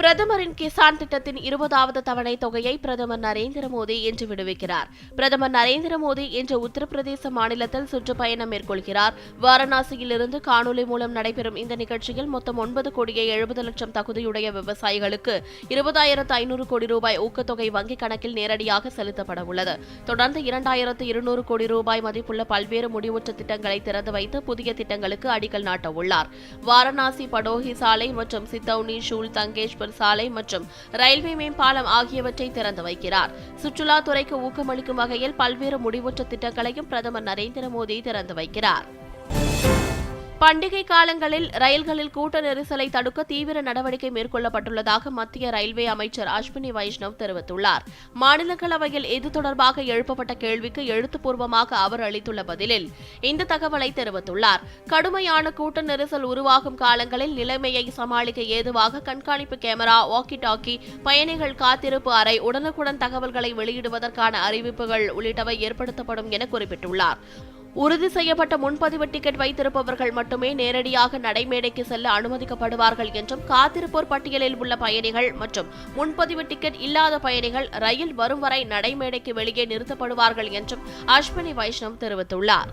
பிரதமரின் கிசான் திட்டத்தின் இருபதாவது தவணை தொகையை பிரதமர் நரேந்திர மோடி இன்று விடுவிக்கிறார். பிரதமர் நரேந்திர மோடி இன்று உத்தரப்பிரதேச மாநிலத்தில் சுற்றுப்பயணம் மேற்கொள்கிறார். வாரணாசியில் இருந்து காணொலி மூலம் நடைபெறும் இந்த நிகழ்ச்சியில் மொத்தம் ஒன்பது கோடியே எழுபது லட்சம் தகுதியுடைய விவசாயிகளுக்கு இருபதாயிரத்து ஐநூறு கோடி ரூபாய் ஊக்கத்தொகை வங்கிக் கணக்கில் நேரடியாக செலுத்தப்பட உள்ளது. தொடர்ந்து இரண்டாயிரத்து இருநூறு கோடி ரூபாய் மதிப்புள்ள பல்வேறு முடிவுற்ற திட்டங்களை திறந்து வைத்து புதிய திட்டங்களுக்கு அடிக்கல் நாட்ட உள்ளார் வாரணாசி படோகி சாலை மற்றும் சித்தௌனி ஷூல் தங்கேஷ்வர் சாலை மற்றும் ரயில்வே மேம்பாலம் ஆகியவற்றை திறந்து வைக்கிறார். சுற்றுலாத்துறைக்கு ஊக்கமளிக்கும் வகையில் பல்வேறு முடிவுற்ற திட்டங்களையும் பிரதமர் நரேந்திர மோடி திறந்து வைக்கிறார். பண்டிகை காலங்களில் ரயில்களில் கூட்ட நெரிசலை தடுக்க தீவிர நடவடிக்கை மேற்கொள்ளப்பட்டுள்ளதாக மத்திய ரயில்வே அமைச்சர் அஸ்வினி வைஷ்ணவ் தெரிவித்துள்ளார். மாநிலங்களவையில் இது தொடர்பாக எழுப்பப்பட்ட கேள்விக்கு எழுத்துப்பூர்வமாக அவர் அளித்துள்ள பதிலில் இந்த தகவலை தெரிவித்துள்ளார். கடுமையான கூட்ட நெரிசல் உருவாகும் காலங்களில் நிலைமையை சமாளிக்க ஏதுவாக கண்காணிப்பு கேமரா வாக்கி டாக்கி பயணிகள் காத்திருப்பு அறை உடனுக்குடன் தகவல்களை வெளியிடுவதற்கான அறிவிப்புகள் உள்ளிட்டவை ஏற்படுத்தப்படும் என குறிப்பிட்டுள்ளார். உறுதி செய்யப்பட்ட முன்பதிவு டிக்கெட் வைத்திருப்பவர்கள் மட்டுமே நேரடியாக நடைமேடைக்கு செல்ல அனுமதிக்கப்படுவார்கள் என்றும் காத்திருப்போர் பட்டியலில் உள்ள பயணிகள் மற்றும் முன்பதிவு டிக்கெட் இல்லாத பயணிகள் ரயில் வரும் வரை நடைமேடைக்கு வெளியே நிறுத்தப்படுவார்கள் என்றும் அஸ்வினி வைஷ்ணவ் தெரிவித்துள்ளார்.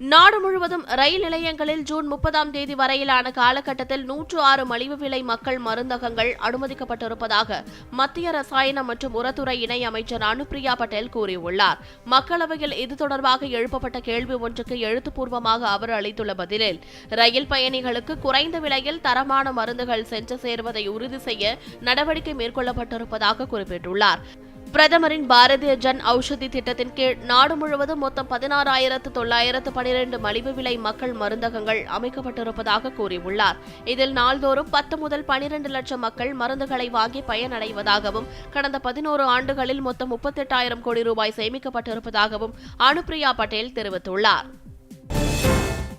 நாடு முழுவதும் ரயில் நிலையங்களில் ஜூன் முப்பதாம் தேதி வரையிலான காலகட்டத்தில் நூற்று ஆறு மலிவு விலை மக்கள் மருந்தகங்கள் அனுமதிக்கப்பட்டிருப்பதாக மத்திய ரசாயன மற்றும் உரத்துறை இணை அமைச்சர் அனுப்பிரியா பட்டேல் கூறியுள்ளார். மக்களவையில் இது தொடர்பாக எழுப்பப்பட்ட கேள்வி ஒன்றுக்கு எழுத்துப்பூர்வமாக அவர் அளித்துள்ள பதிலில் ரயில் பயணிகளுக்கு குறைந்த விலையில் தரமான மருந்துகள் சென்று சேர்வதை உறுதி செய்ய நடவடிக்கை மேற்கொள்ளப்பட்டிருப்பதாக குறிப்பிட்டுள்ளார். பிரதமரின் பாரதிய ஜன் ஔஷதி திட்டத்தின் கீழ் நாடு முழுவதும் மொத்தம் பதினாறாயிரத்து தொள்ளாயிரத்து பனிரெண்டு மலிவு விலை மக்கள் மருந்தகங்கள் அமைக்கப்பட்டிருப்பதாக கூறியுள்ளார். இதில் நாள்தோறும் பத்து முதல் பனிரெண்டு லட்சம் மக்கள் மருந்துகளை வாங்கி பயனடைவதாகவும் கடந்த பதினோரு ஆண்டுகளில் மொத்தம் முப்பத்தெட்டாயிரம் கோடி ரூபாய் சேமிக்கப்பட்டிருப்பதாகவும் அனுப்பிரியா பட்டேல் தெரிவித்துள்ளார்.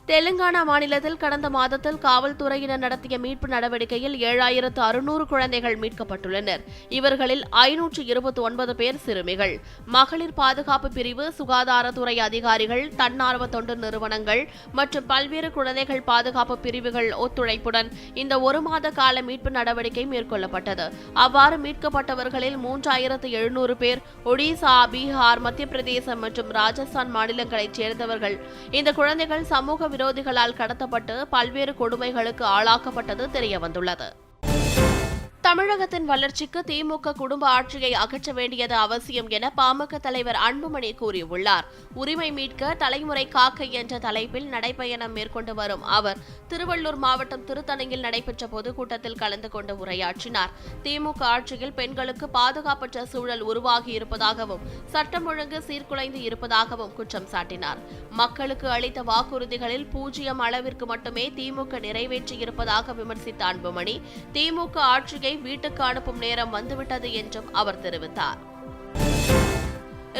தெலுங்கானா மாநிலத்தில் கடந்த மாதத்தில் காவல்துறையினர் நடத்திய மீட்பு நடவடிக்கையில் ஏழாயிரத்து அறுநூறு குழந்தைகள் மீட்கப்பட்டுள்ளனர். இவர்களில் ஐநூற்று இருபத்தி ஒன்பது பேர் சிறுமிகள். மகளிர் பாதுகாப்பு பிரிவு சுகாதாரத்துறை அதிகாரிகள் தன்னார்வ தொண்டு நிறுவனங்கள் மற்றும் பல்வேறு குழந்தைகள் பாதுகாப்பு பிரிவுகள் ஒத்துழைப்புடன் இந்த ஒரு மாத கால மீட்பு நடவடிக்கை மேற்கொள்ளப்பட்டது. அவ்வாறு மீட்கப்பட்டவர்களில் மூன்றாயிரத்து எழுநூறு பேர் ஒடிசா பீகார் மத்திய பிரதேசம் மற்றும் ராஜஸ்தான் மாநிலங்களைச் சேர்ந்தவர்கள். இந்த குழந்தைகள் சமூக விரோதிகளால் கடத்தப்பட்டு பல்வேறு கொடுமைகளுக்கு ஆளாக்கப்பட்டது தெரியவந்துள்ளது. தமிழகத்தின் வளர்ச்சிக்கு திமுக குடும்ப ஆட்சியை அகற்ற வேண்டியது அவசியம் என பாமக தலைவர் அன்புமணி கூறியுள்ளார். உரிமை மீட்க தலைமுறை காக்க என்ற தலைப்பில் நடைபயணம் மேற்கொண்டு வரும் அவர் திருவள்ளூர் மாவட்டம் திருத்தணியில் நடைபெற்ற பொதுக்கூட்டத்தில் கலந்து கொண்டு உரையாற்றினார். திமுக ஆட்சியில் பெண்களுக்கு பாதுகாப்பற்ற சூழல் உருவாகி இருப்பதாகவும் சட்டம் ஒழுங்கு சீர்குலைந்து இருப்பதாகவும் குற்றம் சாட்டினார். மக்களுக்கு அளித்த வாக்குறுதிகளில் பூஜ்ஜியம் அளவிற்கு மட்டுமே திமுக நிறைவேற்றியிருப்பதாக விமர்சித்த அன்புமணி திமுக ஆட்சியை வீட்டுக்கு அனுப்பும் நேரம் வந்துவிட்டது என்றும் அவர் தெரிவித்தார்.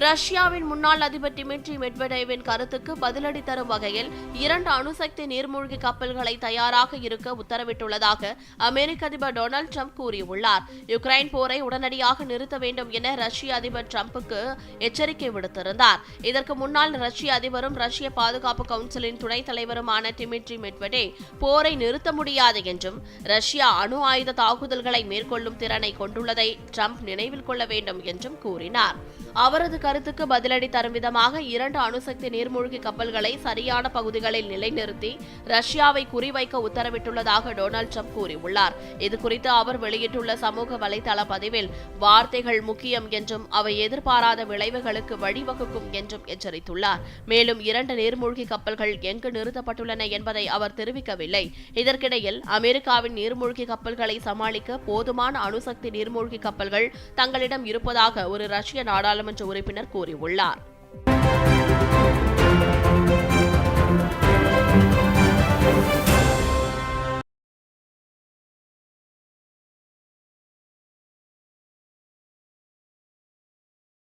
ரஷ்யாவின் முன்னாள் அதிபர் டிமிட்ரி மெட்வடேவின் கருத்துக்கு பதிலடி தரும் வகையில் இரண்டு அணுசக்தி நீர்மூழ்கி கப்பல்களை தயாராக இருக்க உத்தரவிட்டுள்ளதாக அமெரிக்க அதிபர் டொனால்டு ட்ரம்ப் கூறியுள்ளார். யுக்ரைன் போரை உடனடியாக நிறுத்த வேண்டும் என ரஷ்ய அதிபர் ட்ரம்புக்கு எச்சரிக்கை விடுத்திருந்தார். இதற்கு முன்னாள் ரஷ்ய அதிபரும் ரஷ்ய பாதுகாப்பு கவுன்சிலின் துணைத் தலைவருமான டிமிட்ரி மெட்வடே போரை நிறுத்த முடியாது என்றும் ரஷ்யா அணு ஆயுத தாக்குதல்களை மேற்கொள்ளும் திறனை கொண்டுள்ளதை ட்ரம்ப் நினைவில் கொள்ள வேண்டும் என்றும் கூறினார். அவரது கருத்துக்கு பதிலடி தரும் விதமாக இரண்டு அணுசக்தி நீர்மூழ்கி கப்பல்களை சரியான பகுதிகளில் நிலைநிறுத்தி ரஷ்யாவை குறிவைக்க உத்தரவிட்டுள்ளதாக டொனால்டு ட்ரம்ப் கூறியுள்ளார். இதுகுறித்து அவர் வெளியிட்டுள்ள சமூக வலைதள பதிவில் வார்த்தைகள் முக்கியம் என்றும் அவை எதிர்பாராத விளைவுகளுக்கு வழிவகுக்கும் என்றும் எச்சரித்துள்ளார். மேலும் இரண்டு நீர்மூழ்கி கப்பல்கள் எங்கு நிறுத்தப்பட்டுள்ளன என்பதை அவர் தெரிவிக்கவில்லை. இதற்கிடையில் அமெரிக்காவின் நீர்மூழ்கி கப்பல்களை சமாளிக்க போதுமான அணுசக்தி நீர்மூழ்கி கப்பல்கள் தங்களிடம் இருப்பதாக ஒரு ரஷ்ய நாடாளுமன்ற உறுப்பினர் கூறியுள்ளார்.